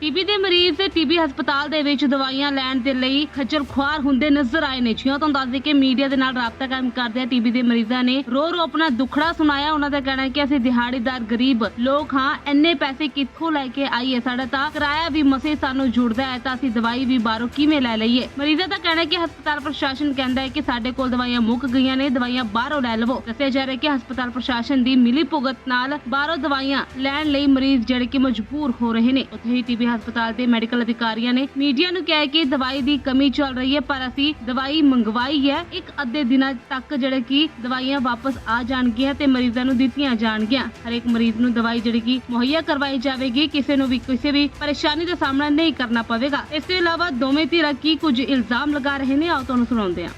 TB ਦੇ ਮਰੀਜ਼ TB ਹਸਪਤਾਲ ਦੇ ਵਿੱਚ ਦਵਾਈਆਂ ਲੈਣ ਦੇ ਲਈ ਖੱਜਲ ਖੁਆਰ ਹੁੰਦੇ ਨਜ਼ਰ ਆਏ ਨੇ। ਜਿਉਂ ਤੁਹਾਨੂੰ ਦੱਸ ਦੇ ਕਿ ਮੀਡੀਆ ਦੇ ਨਾਲ ਰਾਬਤਾ ਕਾਇਮ ਕਰਦੇ ਆ ਟੀਬੀ ਦੇ ਮਰੀਜ਼ਾਂ ਨੇ। ਰੋ ਰੋ ਆਪਣਾ ਦੁੱਖੜਾ ਸੁਣਾਇਆ, ਉਹਨਾਂ ਦਾ ਕਹਿਣਾ ਹੈ ਕਿ ਅਸੀਂ ਦਿਹਾੜੀਦਾਰ, ਗਰੀਬ ਲੋਕ ਹਾਂ, ਇੰਨੇ ਪੈਸੇ ਕਿੱਥੋਂ ਲੈ ਕੇ ਆਈਏ? ਸਾਡਾ ਤਾਂ ਕਿਰਾਇਆ ਵੀ ਮਸੇ ਸਾਨੂੰ ਜੁੜਦਾ ਹੈ, ਤਾਂ ਅਸੀਂ ਦਵਾਈ ਵੀ ਬਾਹਰੋਂ ਕਿਵੇਂ ਲੈ ਲਈਏ? ਮਰੀਜ਼ਾਂ ਦਾ ਕਹਿਣਾ ਹੈ ਕਿ ਹਸਪਤਾਲ ਪ੍ਰਸ਼ਾਸਨ ਕਹਿੰਦਾ ਹੈ ਕਿ ਸਾਡੇ ਕੋਲ ਦਵਾਈਆਂ ਮੁੱਕ ਗਈਆਂ ਨੇ, ਦਵਾਈਆਂ ਬਾਹਰੋਂ ਲੈ ਲਵੋ। ਦੱਸਿਆ ਜਾ ਰਿਹਾ ਕਿ ਹਸਪਤਾਲ ਪ੍ਰਸ਼ਾਸਨ ਦੀ ਮਿਲੀ ਭੁਗਤ ਨਾਲ ਬਾਹਰੋਂ ਦਵਾਈਆਂ ਲੈਣ ਲਈ ਮਰੀਜ਼ ਜਿਹੜੇ ਕਿ ਮਜਬੂਰ ਹੋ ਰਹੇ ਨੇ। ਉੱਥੇ ਹੀ ਟੀਬੀ ਹਸਪਤਾਲ ਦੇ ਮੈਡੀਕਲ ਅਧਿਕਾਰੀਆਂ ਨੇ ਮੀਡੀਆ ਨੂੰ ਕਿਹਾ ਹੈ ਕਿ ਦਵਾਈ ਦੀ ਕਮੀ ਚੱਲ ਰਹੀ ਹੈ, ਪਰ ਅਸੀਂ ਦਵਾਈ ਮੰਗਵਾਈ ਹੈ। ਇੱਕ ਅੱਧੇ ਦਿਨਾਂ ਤੱਕ ਜਿਹੜੇ ਕਿ ਦਵਾਈਆਂ ਵਾਪਸ ਆ ਜਾਣਗੀਆਂ ਤੇ ਮਰੀਜ਼ਾਂ ਨੂੰ ਦਿੱਤੀਆਂ ਜਾਣਗੀਆਂ। ਹਰੇਕ ਮਰੀਜ਼ ਨੂੰ ਦਵਾਈ ਜਿਹੜੀ ਕਿ ਮੁਹੱਈਆ ਕਰਵਾਈ ਜਾਵੇਗੀ, ਕਿਸੇ ਨੂੰ ਵੀ ਕਿਸੇ ਵੀ ਪਰੇਸ਼ਾਨੀ ਦਾ ਸਾਹਮਣਾ ਨਹੀਂ ਕਰਨਾ ਪਵੇਗਾ। ਇਸ ਤੋਂ ਇਲਾਵਾ ਦੋਵੇਂ ਧਿਰਾਂ ਕੀ ਕੁਝ ਇਲਜ਼ਾਮ ਲਗਾ ਰਹੇ ਨੇ, ਆਓ ਤੁਹਾਨੂੰ ਸੁਣਾਉਂਦੇ ਹਾਂ।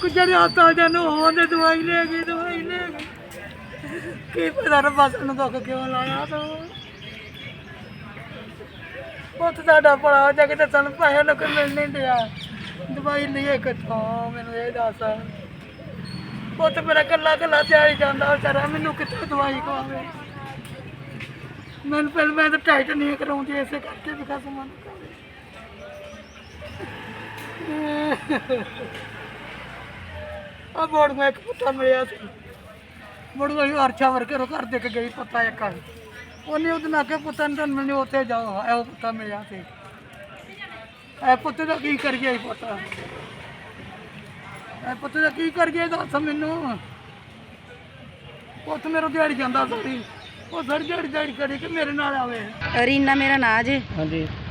ਕੁਝ ਜਿਹੜੇ ਹਸਪਤਾਲ ਨੂੰ ਹੋਣ ਦਵਾਈ ਲੈ ਗਈ, ਦਵਾਈ ਲੈ ਗਈ। ਕੀ ਪਤਾ ਰੱਬਾ ਸਾਨੂੰ ਦੁੱਖ ਕਿਉਂ ਲਾਇਆ ਤੂੰ? ਪੁੱਤ ਸਾਡਾ ਬੜਾ ਹੋ ਜਾ ਕੇ ਸਾਨੂੰ ਪੈਸੇ ਲੋਕ ਮਿਲ ਨਹੀਂ ਡਿਆ ਦਵਾਈ ਲਈਏ ਕਿੱਥੋਂ ਮੈਨੂੰ ਇਹ ਦੱਸ। ਪੁੱਤ ਮੇਰਾ ਕੱਲਾ ਕੱਲਾ ਤਿਆਰੀ ਜਾਂਦਾ ਵਿਚਾਰਾ ਮੈਨੂੰ ਕਿੱਥੋਂ ਦਵਾਈ ਖਵਾਵੇ? ਮੈਨੂੰ ਪਹਿਲਾਂ ਮੈਂ ਤਾਂ ਟਾਈਟ ਨਹੀਂ ਕਰਾਉਂਦੀ, ਇਸੇ ਕਰਕੇ ਵੀ ਕਸਮਾਂ ਆ ਬੋੜ ਮੈਂ ਇੱਕ ਪੁੱਤਾ ਮਿਲਿਆ ਸੀ। ਬੋੜ ਵਾਲੀ ਅਰਛਾ ਵਰਕੇ ਰੋ ਘਰ ਦੇ ਕੇ ਗਈ, ਪੁੱਤਾ ਇੱਕ ਆ। ਉਹਨੇ ਉਹਦੇ ਨਾਲ ਕੇ ਪੁੱਤਾਂ ਨੂੰ ਤਾਂ ਮੈਨੂੰ ਉੱਥੇ ਜਾਓ ਇਹ ਪੁੱਤਾ ਮਿਲਿਆ ਸੀ ਇਹ ਪੁੱਤ ਦਾ ਕੀ ਕਰ ਗਿਆ ਇਹ ਪੁੱਤਾ? ਇਹ ਪੁੱਤ ਦਾ ਕੀ ਕਰ ਗਿਆ ਦੱਸ ਮੈਨੂੰ? ਪੁੱਤ ਮੇਰਾ ਦਿਹਾੜੀ ਜਾਂਦਾ ਸੀ ਉਹ ਸਰ ਦਿਹਾੜੀ ਦਿਹਾੜੀ ਕਰੀ ਕਿ ਮੇਰੇ ਨਾਲ ਆਵੇ? ਰੀਨਾ ਮੇਰਾ ਨਾਂ ਜੇ ਹਾਂਜੀ।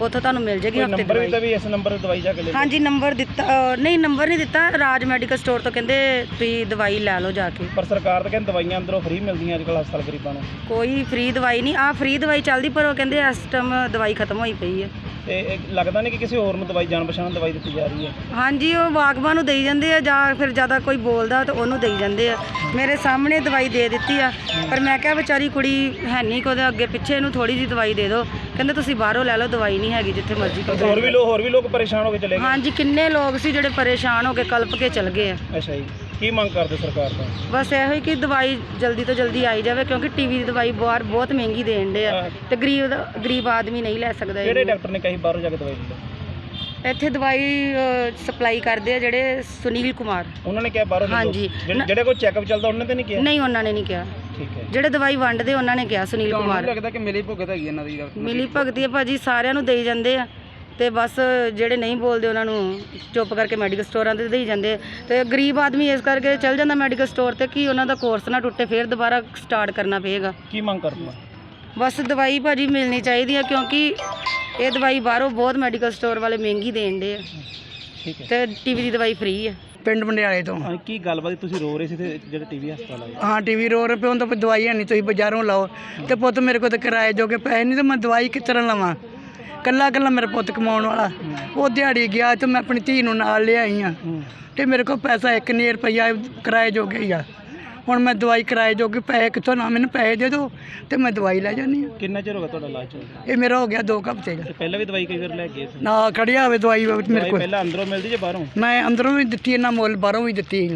ਉੱਥੋਂ ਤੁਹਾਨੂੰ ਮਿਲ ਜੇਗੀ ਹਫ਼ਤੇ ਦੀ ਦਵਾਈ। ਵੀ ਇਸ ਨੰਬਰ ਤੇ ਦਵਾਈ ਜਾ ਕੇ ਲੈ ਹਾਂਜੀ ਨੰਬਰ ਦਿੱਤਾ ਨਹੀਂ ਨੰਬਰ ਨਹੀਂ ਦਿੱਤਾ। ਰਾਜ ਮੈਡੀਕਲ ਸਟੋਰ ਤੋਂ ਕਹਿੰਦੇ ਤੁਸੀਂ ਦਵਾਈ ਲੈ ਲਓ ਜਾ ਕੇ। ਪਰ ਸਰਕਾਰ ਤਾਂ ਕਹਿੰਦੀ ਦਵਾਈਆਂ ਅੰਦਰੋਂ ਫ੍ਰੀ ਮਿਲਦੀਆਂ ਅੱਜ ਕੱਲ੍ਹ ਹਸਪਤਾਲ ਗਰੀਬਾਂ ਨੂੰ। ਕੋਈ ਫ੍ਰੀ ਦਵਾਈ ਨਹੀਂ। ਆ ਫ੍ਰੀ ਦਵਾਈ ਚੱਲਦੀ ਪਰ ਉਹ ਕਹਿੰਦੇ ਇਸ ਟਾਈਮ ਦਵਾਈ ਖਤਮ ਹੋਈ ਪਈ ਹੈ। ਤੇ ਇਹ ਲੱਗਦਾ ਨਹੀਂ ਕਿ ਕਿਸੇ ਹੋਰ ਨੂੰ ਦਵਾਈ ਜਾਣ ਪਛਾਣ ਦਵਾਈ ਦਿੱਤੀ ਜਾ ਰਹੀ ਹੈ। ਹਾਂਜੀ ਉਹ ਬਾਗਬਾਨ ਨੂੰ ਦੇਈ ਜਾਂਦੇ ਆ ਜਾਂ ਫਿਰ ਜ਼ਿਆਦਾ ਕੋਈ ਬੋਲਦਾ ਤਾਂ ਉਹਨੂੰ ਦੇਈ ਜਾਂਦੇ ਆ। ਮੇਰੇ ਸਾਹਮਣੇ ਦਵਾਈ ਦੇ ਦਿੱਤੀ ਆ ਪਰ ਮੈਂ ਕਿਹਾ ਵਿਚਾਰੀ ਕੁੜੀ ਹੈ ਨਹੀਂ ਕੋਦੇ ਅੱਗੇ ਪਿੱਛੇ ਇਹਨੂੰ ਥੋੜੀ ਜੀ ਦਵਾਈ ਦੇ ਦਿਓ। ਕਹਿੰਦੇ ਤੁਸੀਂ ਬਾਹਰੋਂ ਲੈ ਲਓ ਦਵਾਈ ਨਹੀਂ ਹੈਗੀ ਜਿੱਥੇ ਮਰਜ਼ੀ ਕੋਈ ਹੋਰ ਵੀ ਲੋਕ ਹੋਰ ਵੀ ਲੋਕ ਪਰੇਸ਼ਾਨ ਹੋ ਕੇ ਚਲੇ ਗਏ? ਹਾਂਜੀ ਕਿੰਨੇ ਲੋਕ ਸੀ ਜਿਹੜੇ ਪਰੇਸ਼ਾਨ ਹੋ ਕੇ ਕਲਪ ਕੇ ਚਲ ਗਏ ਆ। ਅੱਛਾ ਜੀ। ਕੀ ਮੰਗ ਕਰਦੇ ਸਰਕਾਰ ਤੋਂ? ਬਸ ਇਹੋ ਹੀ ਕਿ ਦਵਾਈ ਜਲਦੀ ਤੋਂ ਜਲਦੀ ਆਈ ਜਾਵੇ ਕਿਉਂਕਿ ਟੀਵੀ ਦੀ ਦਵਾਈ ਬਾਹਰ ਬਹੁਤ ਮਹਿੰਗੀ ਦੇਣ ਦੇ ਆ। ਤੇ ਗਰੀਬ ਦਾ ਗਰੀਬ ਆਦਮੀ ਨਹੀਂ ਲੈ ਸਕਦਾ ਕਿਹੜੇ ਇਹਨੂੰ। ਡਾਕਟਰ ਨੇ ਕਹੀ ਬਾਹਰੋਂ ਜਾ ਕੇ ਦਵਾਈ ਲੈ ਲਓ? ਇੱਥੇ ਦਵਾਈ ਸਪਲਾਈ ਕਰਦੇ ਆ ਜਿਹੜੇ ਸੁਨੀਲ ਕੁਮਾਰ। ਉਹਨਾਂ ਨੇ ਕਿਹਾ ਬਾਹਰੋਂ ਲਓ ਹਾਂਜੀ। ਜਿਹੜੇ- ਜਿਹੜੇ ਕੋਈ ਚੈੱਕਅਪ ਚੱਲਦਾ ਉਹਨਾਂ ਤੇ ਨਹੀਂ ਕਿਹਾ? ਨਹੀਂ ਉਹਨਾਂ ਨੇ ਨਹੀਂ ਕਿਹਾ। ਠੀਕ ਹੈ। ਜਿਹੜੇ ਦਵਾਈ ਵੰਡਦੇ ਉਹਨਾਂ ਨੇ ਕਿਹਾ ਸੁਨੀਲ ਕੁਮਾਰ। ਲੱਗਦਾ ਕਿ ਮੇਰੀ ਭੁਗਤ ਹੈਗੀ ਇਹਨਾਂ ਦੀ ਮਿਲੀ ਭਗਤੀ ਆ ਭਾਜੀ ਸਾਰਿਆਂ ਨੂੰ ਦੇਈ ਜਾਂਦੇ ਆ। ਤੇ ਬਸ ਜਿਹੜੇ ਨਹੀਂ ਬੋਲਦੇ ਉਹਨਾਂ ਨੂੰ ਚੁੱਪ ਕਰਕੇ ਮੈਡੀਕਲ ਸਟੋਰਾਂ ਤੇ ਦੇਈ ਜਾਂਦੇ ਆ। ਤੇ ਗਰੀਬ ਆਦਮੀ ਇਸ ਕਰਕੇ ਚੱਲ ਜਾਂਦਾ ਮੈਡੀਕਲ ਸਟੋਰ ਤੇ ਕਿ ਉਹਨਾਂ ਦਾ ਕੋਰਸ ਨਾ ਟੁੱਟੇ ਫਿਰ ਦੁਬਾਰਾ ਸਟਾਰਟ ਕਰਨਾ ਪਏਗਾ। ਕੀ ਮੰਗ ਕਰਦੇ ਹੋ? ਬਸ ਦਵਾਈ ਭਾਜੀ ਮਿਲਣੀ ਚਾਹੀਦੀ ਆ ਕਿਉਂਕਿ ਇਹ ਦਵਾਈ ਬਾਹਰੋਂ ਬਹੁਤ ਮੈਡੀਕਲ ਸਟੋਰ ਵਾਲੇ ਮਹਿੰਗੀ ਦੇਣ ਦੇ ਆ। ਠੀਕ ਹੈ। ਤੇ ਟੀਵੀ ਦੀ ਦਵਾਈ ਫ੍ਰੀ ਆ। ਪਿੰਡ ਮੰਡਿਆਲੇ ਤੋਂ। ਹਾਂ, ਕੀ ਗੱਲਬਾਤ ਤੁਸੀਂ ਰੋ ਰਹੇ ਸੀ ਤੇ ਜਿਹੜੇ ਟੀਵੀ ਹਸਪਤਾਲ ਆਏ ਹਾਂ ਟੀਵੀ ਰੋ ਰਹੇ ਪਿਓ ਤਾਂ ਕੋਈ ਦਵਾਈ ਹੈ ਨਹੀਂ ਤੁਸੀਂ ਬਾਜ਼ਾਰੋਂ ਲਾਓ। ਤੇ ਪੁੱਤ ਮੇਰੇ ਕੋਲ ਤਾਂ ਕਿਰਾਏ ਜੋਗੇ ਪੈਸੇ ਨਹੀਂ ਤੇ ਮੈਂ ਦਵਾਈ ਕਿਸ ਤਰ੍ਹਾਂ ਲਵਾਂ? ਕੱਲਾ ਕੱਲਾ ਮੇਰਾ ਪੁੱਤ ਕਮਾਉਣ ਵਾਲਾ। ਉਹ ਦਿਹਾੜੀ ਗਿਆ ਤੇ ਮੈਂ ਆਪਣੀ ਧੀ ਨੂੰ ਨਾਲ ਲਿਆਈ ਆ। ਤੇ ਮੇਰੇ ਕੋਲ ਪੈਸਾ 1 ਨਹੀਂ ਰੁਪਈਆ ਕਿਰਾਏ ਜੋਗੇ ਹੀ ਆ। ਹੁਣ ਮੈਂ ਦਵਾਈ ਕਿਰਾਏ ਜੋਗੇ ਪੈਸੇ ਕਿੱਥੋਂ ਨਾ ਮੈਨੂੰ ਪੈਸੇ ਦੇ ਦਿਓ ਤੇ ਮੈਂ ਦਵਾਈ ਲੈ ਜਾਨੀ ਆ ਕਿੰਨਾ ਚਿਰ ਹੋ ਗਿਆ ਤੁਹਾਡਾ ਇਲਾਜ ਚੱਲਦਾ ਇਹ ਮੇਰਾ ਹੋ ਗਿਆ 2 ਹਫ਼ਤੇ ਦਾ। ਪਹਿਲਾਂ ਵੀ ਦਵਾਈ ਕਈ ਵਾਰ ਲੈ ਗਏ ਸੀ? ਨਾ ਖੜਿਆ ਹੋਵੇ ਦਵਾਈ ਮੇਰੇ ਦਵਾਈ ਕੋਲ। ਪਹਿਲਾਂ ਅੰਦਰੋਂ ਮਿਲਦੀ ਜੇ ਬਾਹਰੋਂ? ਮੈਂ ਅੰਦਰੋਂ ਵੀ ਦਿੱਤੀ ਇਹਨਾਂ ਮੁੱਲ ਬਾਹਰੋਂ ਵੀ ਦਿੱਤੀ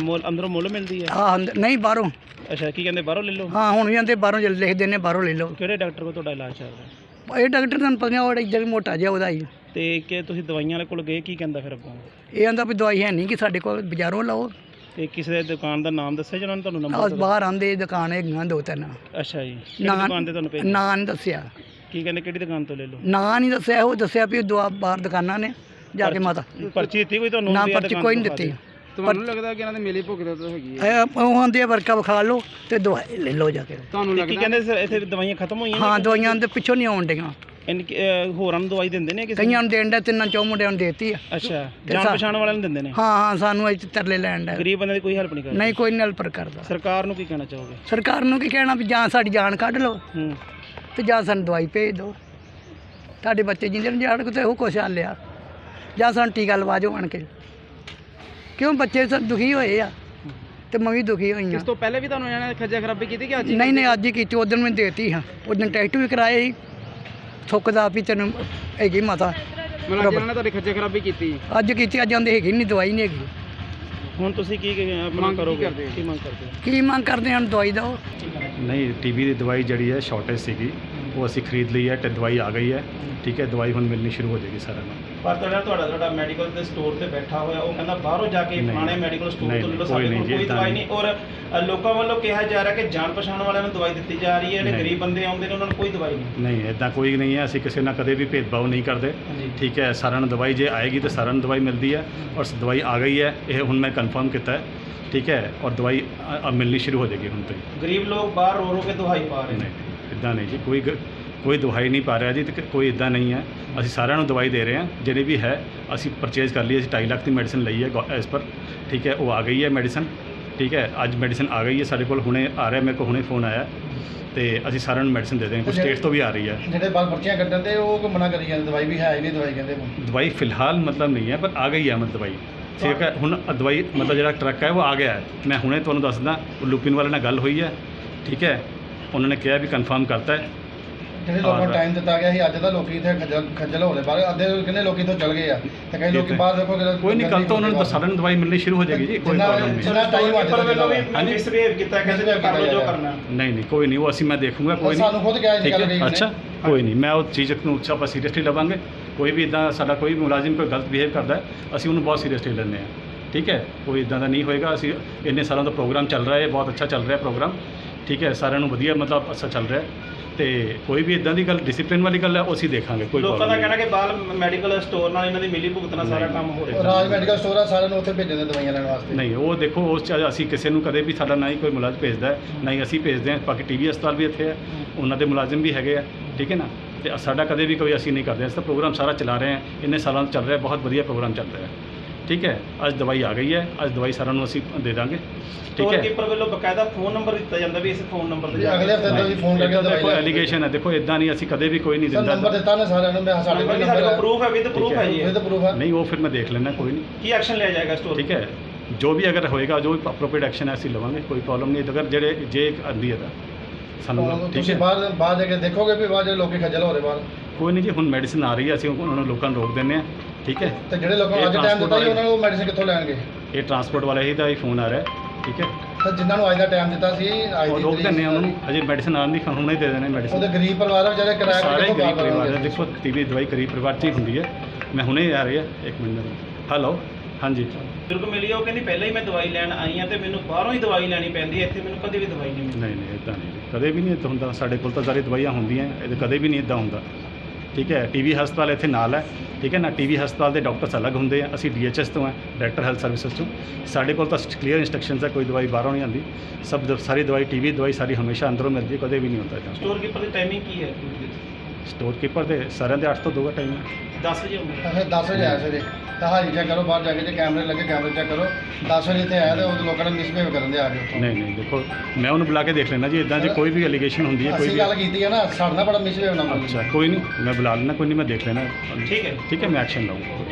ਮੁੱਲ ਅੰਦਰੋਂ ਮੁੱਲ ਮਿਲਦੀ ਹੈ? ਆ ਨਹੀਂ ਬਾਹਰੋਂ। ਅੱਛਾ ਕੀ ਕਹਿੰਦੇ ਬਾਹਰੋਂ ਲੈ ਲਓ? ਹਾਂ ਹੁਣ ਵੀ ਆਂਦੇ ਬਾਹਰੋਂ ਜਲ ਲਿਖਦੇ ਨੇ ਬਾਹਰੋਂ ਲੈ ਲਓ। ਕਿਹੜੇ ਡਾਕਟਰ ਕੋਲ ਤੁਹਾਡਾ ਇਲਾਜ ਚੱਲ ਰਿਹਾ? ਇਹ ਡਾਕਟਰ ਤੁਹਾਨੂੰ ਪਤਾ ਉਹ ਇੱਧਰ ਮੋਟਾ ਜਿਹਾ ਉਹਦਾ ਹੀ। ਤੇ ਕਿ ਤੁਸੀਂ ਦਵਾਈਆਂ ਵਾਲੇ ਕੋਲ ਗਏ ਕੀ ਕਹਿੰਦਾ ਫਿਰ ਅੱਗੋਂ? ਇਹ ਆਂਦਾ ਵੀ ਦਵਾਈ ਹੈ ਨਹੀਂ ਕਿ ਸਾਡੇ ਕੋਲ ਬਾਜ਼ਾਰੋਂ ਲਓ। ਤੇ ਕਿਸੇ ਦੇ ਦੁਕਾਨ ਦਾ ਨਾਮ ਦੱਸਿਆ ਜਿਹਨਾਂ ਨੇ ਤੁਹਾਨੂੰ ਨੰਬਰ ਬਾਹਰ ਆਂਦੇ ਦੁਕਾਨ ਹੈਗੀਆਂ ਦੋ ਤਿੰਨ। ਅੱਛਾ ਜੀ। ਕਿਹੜੀ ਨਾਂ ਦੁਕਾਨ ਤੇ ਤੁਹਾਨੂੰ ਭੇਜ ਨਾਂ ਨਹੀਂ ਦੱਸਿਆ। ਕੀ ਕਹਿੰਦੇ ਕਿਹੜੀ ਦੁਕਾਨ ਤੋਂ ਲੈ ਲਓ? ਨਾਂ ਨਹੀਂ ਦੱਸਿਆ ਉਹ ਦੱਸਿਆ ਵੀ ਦਵਾ ਬਾਹਰ ਦੁਕਾਨਾਂ ਨੇ ਜਾ ਕੇ ਮਾਤਾ। ਪਰਚੀ ਦਿੱਤੀ ਕੋਈ ਤੁਹਾਨੂੰ? ਨਾ ਵੀ ਪਰਚੀ ਦੁਕਾਨ ਕੋਈ ਨਹੀਂ ਤੋਂ ਦਿੱਤੀ। ਤੁਹਾਨੂੰ ਲੱਗਦਾ ਕਿ ਇਹਨਾਂ ਦੇ ਮੇਲੇ ਭੁਗਤ ਹੈਗੀ ਇਹ ਉਹ ਆਂਦੇ ਆ ਵਰਕਾ ਵਿਖਾ ਲਓ ਤੇ ਦਵਾਈ ਲੈ ਲਓ ਜਾ ਕੇ। ਤੁਹਾਨੂੰ ਲੱਗਦਾ ਕੀ ਕਹਿੰਦੇ ਸਰ ਇੱਥੇ ਦਵਾਈਆਂ ਖਤਮ ਹੋਈਆਂ ਹਾਂ ਦਵਾਈਆਂ ਦੇ ਪਿੱਛੋਂ ਨਹੀਂ ਆਉਣ ਡੀਆਂ ਇਨ ਹੋਰਾਂ ਨੂੰ ਦਵਾਈ ਦਿੰਦੇ ਨੇ ਕਿਸੇ ਕਈਆਂ ਨੂੰ? ਦੇਣ ਦਾ ਤਿੰਨਾਂ ਚੌ ਮੁੰਡਿਆਂ ਨੂੰ ਦੇਤੀ ਆ। ਅੱਛਾ ਜਾਣ ਪਛਾਣ ਵਾਲਿਆਂ ਨੂੰ ਦਿੰਦੇ ਨੇ? ਹਾਂ ਹਾਂ ਸਾਨੂੰ ਇੱਥੇ ਤਰਲੇ ਲੈਣ ਦਾ। ਗਰੀਬ ਬੰਦੇ ਦੀ ਕੋਈ ਹੈਲਪ ਨਹੀਂ ਕਰਦੇ। ਨਹੀਂ ਕੋਈ ਨਲਪਰ ਕਰਦਾ। ਸਰਕਾਰ ਨੂੰ ਕੀ ਕਹਿਣਾ ਚਾਹੋਗੇ? ਸਰਕਾਰ ਨੂੰ ਕੀ ਕਹਿਣਾ ਵੀ ਜਾਂ ਸਾਡੀ ਜਾਨ ਕੱਢ ਲਓ ਹੂੰ। ਤੇ ਜਾਂ ਸਾਨੂੰ ਦਵਾਈ ਭੇਜ ਦਿਓ। ਤੁਹਾਡੇ ਬੱਚੇ ਜਿੰਦੇ ਨੂੰ ਜਾੜ ਕੋ ਤੇ ਉਹ ਕੁਛ ਆ ਲਿਆ। ਜਾਂ ਸਾਨੂੰ ਟੀਕਾ ਲਵਾ ਜਾਓ ਆਣ ਕੇ। ਕਿਉਂ ਬੱਚੇ ਸਭ ਦੁਖੀ ਹੋਏ ਆ ਤੇ ਮੈਂ ਵੀ ਦੁਖੀ ਹੋਈ ਆ ਇਸ ਤੋਂ ਪਹਿਲੇ ਵੀ ਤੁਹਾਨੂੰ ਇਹਨਾਂ ਨੇ ਖੱਜਾ ਖਰਾਬੀ ਕੀਤੀ ਕਿ ਅੱਜ ਹੀ ਨਹੀਂ ਨਹੀਂ ਅੱਜ ਹੀ ਕੀਤੀ। ਉਦੋਂ ਮੈਂ ਦੇਤੀ ਹਾਂ। ਉਦੋਂ ਟੈਸਟ ਵੀ ਕਰਾਏ ਸੀ। ਥੁੱਕਦਾ ਵੀ ਤੈਨੂੰ ਹੈਗੀ ਮਾਤਾ। ਮਤਲਬ ਅੱਜ ਇਹਨਾਂ ਨੇ ਤੁਹਾਡੀ ਖੱਜਾ ਖਰਾਬੀ ਕੀਤੀ। ਅੱਜ ਕੀਤੀ ਅੱਜ ਆਂਦੇ ਹੈਗੀ ਨਹੀਂ ਦਵਾਈ ਨਹੀਂ ਹੈਗੀ। ਹੁਣ ਤੁਸੀਂ ਕੀ ਮੰਗ ਕਰੋਗੇ? ਕੀ ਮੰਗ ਕਰਦੇ ਕੀ ਮੰਗ ਕਰਦੇ ਹਨ ਦਵਾਈ ਦਿਓ ਨਹੀਂ ਟੀਬੀ ਦੀ ਦਵਾਈ ਜਿਹੜੀ ਹੈ ਸ਼ਾਰਟੇਜ ਸੀਗੀ। ਉਹ ਅਸੀਂ ਖਰੀਦ ਲਈ ਹੈ ਤੇ ਦਵਾਈ ਆ ਗਈ ਹੈ। ਠੀਕ ਹੈ ਦਵਾਈ ਹੁਣ ਮਿਲਣੀ ਸ਼ੁਰੂ ਹੋ ਜਾਏਗੀ ਸਾਰਿਆਂ ਨੂੰ। ਪਰ ਤੁਹਾਡਾ ਤੁਹਾਡਾ ਤੁਹਾਡਾ ਮੈਡੀਕਲ ਦੇ ਸਟੋਰ ਤੇ ਬੈਠਾ ਹੋਇਆ ਉਹ ਕਹਿੰਦਾ ਬਾਹਰੋਂ ਜਾ ਕੇ। ਫਲਾਣੇ ਮੈਡੀਕਲ ਸਟੋਰ ਤੋਂ ਲੈ ਲਓ ਸਾਡੇ ਕੋਲ ਕੋਈ ਦਵਾਈ ਨਹੀਂ। ਔਰ ਲੋਕਾਂ ਵੱਲੋਂ ਕਿਹਾ ਜਾ ਰਿਹਾ ਕਿ ਜਾਣ ਪਛਾਣ ਵਾਲਿਆਂ ਨੂੰ ਦਵਾਈ ਦਿੱਤੀ ਜਾ ਰਹੀ ਹੈ ਜਿਹੜੇ। ਗਰੀਬ ਬੰਦੇ ਆਉਂਦੇ ਨੇ ਉਹਨਾਂ ਨੂੰ ਕੋਈ ਦਵਾਈ ਨਹੀਂ। ਨਹੀਂ ਇਦਾਂ ਕੋਈ ਨਹੀਂ ਹੈ। ਅਸੀਂ ਕਿਸੇ ਨਾਲ ਕਦੇ ਵੀ ਭੇਦਭਾਵ ਨਹੀਂ ਕਰਦੇ। ਠੀਕ ਹੈ ਸਾਰਿਆਂ ਨੂੰ ਦਵਾਈ ਜੇ ਆਏਗੀ ਤਾਂ ਸਾਰਿਆਂ ਨੂੰ ਦਵਾਈ ਮਿਲਦੀ ਹੈ। ਔਰ ਦਵਾਈ ਆ ਗਈ ਹੈ ਇਹ ਹੁਣ ਮੈਂ ਕਨਫਰਮ ਕੀਤਾ ਹੈ। ਠੀਕ ਹੈ ਔਰ ਦਵਾਈ ਮਿਲਣੀ ਸ਼ੁਰੂ ਹੋ ਜਾਏਗੀ ਹੁਣ ਤੋਂ ਗਰੀਬ ਲੋਕ ਬਾਹਰ ਰੋ ਰੋ ਕੇ ਦਵਾਈ ਪਾ ਰਹੇ ਨੇ। ਇਦਾਂ ਨਹੀਂ ਜੀ ਕੋਈ ਗ- ਕੋਈ ਦਵਾਈ ਨਹੀਂ ਪਾ ਰਿਹਾ ਜੀ ਤੇ ਕੋਈ ਇਦਾਂ ਨਹੀਂ ਹੈ। ਅਸੀਂ ਸਾਰਿਆਂ ਨੂੰ ਦਵਾਈ ਦੇ ਰਹੇ ਹਾਂ ਜਿਹੜੀ ਵੀ ਹੈ ਅਸੀਂ ਪਰਚੇਜ਼ ਕਰ ਲਈ ਅਸੀਂ 2.5 ਲੱਖ ਦੀ ਮੈਡੀਸਨ ਲਈ ਹੈ ਐਸ ਪਰ ਠੀਕ ਹੈ ਉਹ ਆ ਗਈ ਹੈ ਮੈਡੀਸਨ ਠੀਕ ਹੈ ਅੱਜ ਮੈਡੀਸਨ ਆ ਗਈ ਹੈ ਸਾਡੇ ਕੋਲ ਹੁਣੇ ਆ ਰਿਹਾ ਮੇਰੇ ਕੋਲ ਹੁਣੇ ਫੋਨ ਆਇਆ ਤੇ ਅਸੀਂ ਸਾਰਿਆਂ ਨੂੰ ਮੈਡੀਸਨ ਦੇ ਕੁਝ ਸਟੇਟਸ ਤੋਂ ਵੀ ਆ ਰਹੀ ਹੈ। ਜਿਹੜੇ ਬਾਲ ਪਰਚੀਆਂ ਕੱਢਣ ਦੇ ਉਹ ਕੋ ਮਨਾ ਕਰੀ ਜਾਂਦੇ ਦਵਾਈ ਵੀ ਹੈ ਹੀ ਨਹੀਂ ਦਵਾਈ ਕਹਿੰਦੇ ਦਵਾਈ ਫਿਲਹਾਲ ਮਤਲਬ ਨਹੀਂ ਹੈ ਪਰ ਆ ਗਈ ਹੈ ਮਤਲਬ ਦਵਾਈ। ਠੀਕ ਹੈ ਹੁਣ ਦਵਾਈ ਮਤਲਬ ਜਿਹੜਾ ਟਰੱਕ ਹੈ ਉਹ ਆ ਗਿਆ ਹੈ। ਮੈਂ ਹੁਣੇ ਤੁਹਾਨੂੰ ਦੱਸਦਾ ਉਹ ਲੁਪਿਨ ਵਾਲੇ ਨਾਲ ਗੱਲ ਹੋਈ ਹੈ ਠੀਕ ਹੈ ਉਹਨਾਂ ਨੇ ਕਿਹਾ ਵੀ ਕਨਫਰਮ ਕਰਤਾ ਹੈ। ਜਿਹੜੇ ਲੋਕਾਂ ਨੂੰ ਔਰ- ਟਾਈਮ ਦਿੱਤਾ ਗਿਆ ਸੀ ਅੱਜ ਦਾ ਲੋਕੀ ਇੱਥੇ ਖੱਜਲ ਖੱਜਲ ਹੋ ਰਹੇ ਬਾਹਰ ਅੱਧੇ ਕਿੰਨੇ ਲੋਕੀ ਇੱਥੋਂ ਚਲ ਗਏ ਆ? ਤੇ ਕਈ ਲੋਕੀ। ਬਾਹਰ ਦੇਖੋ ਕਿ ਕੋਈ ਨਹੀਂ ਕੱਲ ਤੋਂ ਉਹਨਾਂ ਨੂੰ ਤਾਂ ਸਾਰਿਆਂ ਨੂੰ ਦਵਾਈ ਮਿਲਣੀ ਸ਼ੁਰੂ ਹੋ ਜਾਏਗੀ ਜੀ ਕੋਈ ਜਿੰਨਾ- ਪ੍ਰੋਬਲਮ ਨਹੀਂ। ਜਿੰਨਾ ਟਾਈਮ ਅੱਜ ਵੱਲੋਂ ਵੀ ਦਾ ਹਾਂਜੀ। ਮਿਸਬਿਹੇਵ ਕੀਤਾ ਕਹਿੰਦੇ Misbehave ਕਰ ਲਓ ਜੋ ਕਰਨਾ। ਨਹੀਂ ਨਹੀਂ ਕੋਈ ਨਹੀਂ ਉਹ ਅਸੀਂ ਮੈਂ ਦੇਖੂੰਗਾ ਕੋਈ ਨਹੀਂ। ਸਾਨੂੰ ਖੁਦ ਕਿਹਾ ਸੀ ਠੀਕ ਗੱਲ ਕਹੀ ਹੈ। ਅੱਛਾ ਕੋਈ ਨਹੀਂ ਮੈਂ ਉਹ ਚੀਜ਼ ਨੂੰ ਅੱਛਾ ਆਪਾਂ ਸੀਰੀਅਸਲੀ ਲਵਾਂਗੇ। ਕੋਈ ਵੀ ਇਦਾਂ ਸਾਡਾ ਕੋਈ ਮੁਲਾਜ਼ਮ ਕੋਈ ਗਲਤ ਬਿਹੇਵ ਕਰਦਾ ਹੈ, ਅਸੀਂ ਉਹਨੂੰ ਬਹੁਤ ਸੀਰੀਅਸਲੀ ਲੈਂਦੇ ਹਾਂ। ਠੀਕ ਹੈ ਕੋਈ ਇਦਾਂ ਦਾ ਨਹੀਂ ਹੋਏਗਾ ਅਸੀਂ ਇੰਨੇ ਸਾਲਾਂ ਦਾ ਪ੍ਰੋਗਰਾਮ ਚੱਲ ਰਿਹਾ ਹੈ ਬਹੁਤ ਅੱਛਾ ਚੱਲ ਰਿਹਾ ਪ੍ਰੋਗਰਾਮ ਠੀਕ ਹੈ ਸਾਰਿਆਂ ਨੂੰ ਵਧੀਆ ਮਤਲਬ ਅੱਛਾ ਚੱਲ ਰਿਹਾ ਤੇ ਕੋਈ ਵੀ ਇਦਾਂ ਦੀ ਗੱਲ ਡਿਸਪਲਿਨ ਵਾਲੀ ਗੱਲ ਹੈ ਉਹ ਅਸੀਂ ਦੇਖਾਂਗੇ ਕੋਈ ਲੋਕਾਂ ਦਾ ਕਹਿਣਾ ਕਿ ਬਾਲ ਮੈਡੀਕਲ ਸਟੋਰ ਨਾਲ ਇਹਨਾਂ ਦੀ ਮਿਲੀ ਭੁਗਤ ਨਾਲ ਸਾਰਾ ਕੰਮ ਹੋ ਰਿਹਾ। ਰਾਜ ਮੈਡੀਕਲ ਸਟੋਰ ਆ ਸਾਰਿਆਂ ਨੂੰ ਉੱਥੇ ਭੇਜਣ ਦੇ ਦਵਾਈਆਂ ਲੈਣ ਵਾਸਤੇ। ਨਹੀਂ ਉਹ ਦੇਖੋ ਉਸ 'ਚ ਅਸੀਂ ਕਿਸੇ ਨੂੰ ਕਦੇ ਵੀ ਸਾਡਾ ਨਾ ਹੀ ਕੋਈ ਮੁਲਾਜ਼ਮ ਭੇਜਦਾ ਹੈ ਨਾ ਹੀ ਅਸੀਂ ਭੇਜਦੇ ਹਾਂ ਬਾਕੀ ਟੀਵੀ ਹਸਪਤਾਲ ਵੀ ਇੱਥੇ ਹੈ ਉਹਨਾਂ ਦੇ ਮੁਲਾਜ਼ਮ ਵੀ ਹੈਗੇ ਆ ਠੀਕ ਹੈ ਨਾ? ਤੇ ਸਾਡਾ ਕਦੇ ਵੀ ਕੋਈ ਅਸੀਂ ਨਹੀਂ ਕਰਦੇ ਅਸੀਂ ਤਾਂ ਪ੍ਰੋਗਰਾਮ ਸਾਰਾ ਚਲਾ ਰਹੇ ਹਾਂ ਇੰਨੇ ਸਾਲਾਂ ਤੋਂ ਚੱਲ ਰਿਹਾ ਬਹੁਤ ਵਧੀਆ ਪ੍ਰੋਗਰਾਮ ਚੱਲ ਰਿਹਾ ਹੈ। ਠੀਕ ਹੈ ਅੱਜ ਦਵਾਈ ਆ ਗਈ ਹੈ ਅੱਜ ਦਵਾਈ ਸਾਰਿਆਂ ਨੂੰ ਅਸੀਂ ਦੇ ਦਾਂਗੇ। ਠੀਕ ਹੈ। ਕੀਪਰ ਵੱਲੋਂ ਬਕਾਇਦਾ ਫੋਨ ਨੰਬਰ ਦਿੱਤਾ ਜਾਂਦਾ ਵੀ ਇਸ ਫੋਨ ਨੰਬਰ ਤੇ ਜੀ, ਜਾ ਕੇ ਅਗਲੇ ਹਫ਼ਤੇ ਤੋਂ ਜੀ ਫੋਨ ਕਰਕੇ ਦਵਾਈ ਦੇਖੋ ਐਲੀਗੇਸ਼ਨ ਹੈ ਦੇਖੋ ਇਦਾਂ ਨਹੀਂ ਅਸੀਂ ਕਦੇ ਵੀ ਕੋਈ ਨਹੀਂ ਸਰ ਨੰਬਰ ਦਿੰਦਾ ਦਿੱਤਾ ਨੇ ਸਾਰਿਆਂ ਨੂੰ ਮੈਂ ਸਾਡੇ ਕੋਲ ਨੰਬਰ ਹੈ। ਪ੍ਰੂਫ ਹੈ ਵਿਦ ਪ੍ਰੂਫ ਹੈ। ਜੀ। ਤਾਂ ਪ੍ਰੂਫ ਹੈ। ਨਹੀਂ ਉਹ ਫਿਰ ਮੈਂ ਦੇਖ ਲੈਣਾ ਕੋਈ ਨਹੀਂ। ਕੀ ਐਕਸ਼ਨ ਲਿਆ ਜਾਏਗਾ ਸਟੋਰ ਠੀਕ ਹੈ। ਜੋ ਵੀ ਅਗਰ ਹੋਏਗਾ ਜੋ ਵੀ ਅਪਰੋਪਰੀਏਟ ਐਕਸ਼ਨ ਹੈ ਅਸੀਂ ਲਵਾਂਗੇ ਕੋਈ ਪ੍ਰੋਬਲਮ ਨਹੀਂ। ਅਗਰ ਜਿਹੜੇ ਜੇ ਆਂਦੀ ਹੈ ਤਾਂ ਸਾਨੂੰ ਠੀਕ ਤੁਸੀਂ ਹੈ। ਬਾਹਰ ਬਾਹਰ ਜਾ ਕੇ ਦੇਖੋਗੇ ਵੀ ਬਾਹਰ ਜਿਹੜੇ ਲੋਕੀ ਖੱਜਲ ਹੋ ਰਹੇ ਬਾਹਰ। ਕੋਈ ਨਹੀਂ ਜੀ ਹੁਣ ਮੈਡੀਸਿਨ ਆ ਰਹੀ ਹੈ ਅਸੀਂ ਉਹਨਾਂ ਨੂੰ ਲੋਕਾਂ ਨੂੰ ਰੋਕ ਦਿੰਦੇ ਹਾਂ ਠੀਕ ਹੈ? ਤੇ ਜਿਹੜੇ ਲੋਕਾਂ ਨੂੰ ਅੱਜ ਟਾਈਮ ਦਿੱਤਾ ਜੀ transport ਉਹਨਾਂ ਨੂੰ ਮੈਡੀਸਿਨ ਕਿੱਥੋਂ ਲੈਣਗੇ? ਇਹ ਟਰਾਂਸਪੋਰਟ ਵਾਲੇ ਹੀ ਦਾ ਹੀ ਫੋਨ ਆ ਰਿਹਾ ਹੈ, ਠੀਕ ਹੈ? ਤੇ ਜਿਨ੍ਹਾਂ ਨੂੰ ਅੱਜ ਦਾ ਟਾਈਮ ਦਿੱਤਾ ਸੀ ਅੱਜ ਦੀ ਰੋਕ ਹਾਂ ਉਹਨਾਂ ਨੂੰ ਸੀ। ਅਜੇ ਮੈਡੀਸਿਨ ਆਉਣ ਦੀ ਹੁਣੇ ਦੇ ਦੇਣੇ ਮੈਡੀਸਿਨ ਉਹਦੇ ਗਰੀਬ ਪਰਿਵਾਰ ਆ ਵਿਚਾਰੇ ਕਿਰਾਇਆ ਸਾਰੇ ਗਰੀਬ ਪਰਿਵਾਰ ਹੈ ਦੇਖੋ ਟੀਵੀ ਦਵਾਈ ਗਰੀਬ ਪਰਿਵਾਰ 'ਚ ਹੀ ਹੁੰਦੀ ਹੈ। ਮੈਂ ਹੁਣੇ ਆ ਰਹੀ ਹੈ ਇੱਕ ਮਿੰਟ ਹੈਲੋ ਹਾਂਜੀ। ਬਜ਼ੁਰਗ ਮਿਲੀ ਆ, ਉਹ ਕਹਿੰਦੀ ਪਹਿਲਾਂ ਹੀ ਮੈਂ ਦਵਾਈ ਲੈਣ ਆਈ ਆ ਤੇ ਮੈਨੂੰ ਬਾਹਰੋਂ ਹੀ ਦਵਾਈ ਲੈਣੀ ਪੈਂਦੀ ਹੈ ਇੱਥੇ ਮੈਨੂੰ ਕਦੇ ਵੀ ਦਵਾਈ ਨਹੀਂ ਮਿਲਦੀ। ਨਹੀਂ ਨਹੀਂ ਇਦਾਂ ਨਹੀਂ। ਕਦੇ ਵੀ ਨਹੀਂ ਇੱਦਾਂ ਹੁੰਦਾ। ਸਾਡੇ ਕੋਲ ਤਾਂ ਸਾਰੀ ਦਵਾਈਆਂ ਹੁੰਦੀਆਂ ਇਹ ਕਦੇ ਵੀ ਨਹੀਂ ਇਦਾਂ ਹੁੰਦਾ। ਠੀਕ ਹੈ ਟੀਵੀ ਹਸਪਤਾਲ ਇੱਥੇ ਨਾਲ ਹੈ ਠੀਕ ਹੈ ਨਾ ਟੀਵੀ ਹਸਪਤਾਲ ਦੇ ਡਾਕਟਰਸ ਅਲੱਗ ਹੁੰਦੇ ਆ ਅਸੀਂ ਡੀਐਚਐਸ ਤੋਂ ਹਾਂ ਡਾਇਰੈਕਟਰ ਹੈਲਥ ਸਰਵਿਸਿਜ਼ ਤੋਂ। ਸਾਡੇ ਕੋਲ ਤਾਂ ਕਲੀਅਰ ਇਨਸਟਰਕਸ਼ਨਸ ਹੈ ਕੋਈ ਦਵਾਈ ਬਾਹਰੋਂ ਨਹੀਂ ਆਉਂਦੀ। ਸਭ ਦ- ਸਾਰੀ ਦਵਾਈ ਟੀਵੀ ਦਵਾਈ ਸਾਰੀ ਹਮੇਸ਼ਾ ਅੰਦਰੋਂ ਮਿਲਦੀ ਹੈ ਕਦੇ ਵੀ ਨਹੀਂ ਹੁੰਦਾ ਇੱਦਾਂ। ਸਟੋਰ ਕੀਪਰ ਦੀ ਟਾਈਮਿੰਗ ਕੀ ਹੈ? ਸਟੋਰ ਕੀਪਰ ਦੇ ਸਾਰਿਆਂ ਦੇ 8 ਤੋਂ 2 ਦਾ ਟਾਈਮ ਹੈ 10 ਵਜੇ ਹੁੰਦਾ ਅੱਛਾ 10 ਵਜੇ ਆਇਆ ਸਵੇਰੇ। ਤਾਂ ਹਾਜੀ ਚੈੱਕ ਕਰੋ ਬਾਹਰ ਜਾ ਕੇ ਜੇ ਕੈਮਰੇ ਲੱਗੇ ਕੈਮਰੇ ਚੈੱਕ ਕਰੋ। 10 ਵਜੇ ਇੱਥੇ ਆਇਆ ਤੇ ਉਹ ਲੋਕਾਂ ਨੇ ਮਿਸਬਿਹੇਵ ਕਰਨ ਦੇ ਆ ਕੇ ਉੱਥੋਂ। ਨਹੀਂ ਨਹੀਂ ਦੇਖੋ ਮੈਂ ਉਹਨੂੰ ਬੁਲਾ ਕੇ ਦੇਖ ਲੈਣਾ ਜੀ ਇਦਾਂ ਜੇ ਕੋਈ ਵੀ ਅਲੀਗੇਸ਼ਨ ਹੁੰਦੀ ਹੈ ਕੋਈ ਅਸੀਂ ਵੀ ਗੱਲ ਕੀਤੀ ਹੈ ਨਾ ਸਾਡੇ ਨਾਲ ਬੜਾ ਮਿਸਬਿਹੇਵ ਨਾ ਅੱਛਾ ਕੋਈ ਨਹੀਂ ਮੈਂ ਬੁਲਾ ਲੈਣਾ ਕੋਈ ਨਹੀਂ ਮੈਂ ਦੇਖ ਲੈਣਾ ਠੀਕ ਹੈ। ਠੀਕ ਹੈ ਮੈਂ ਐਕਸ਼ਨ ਲਵਾਂਗਾ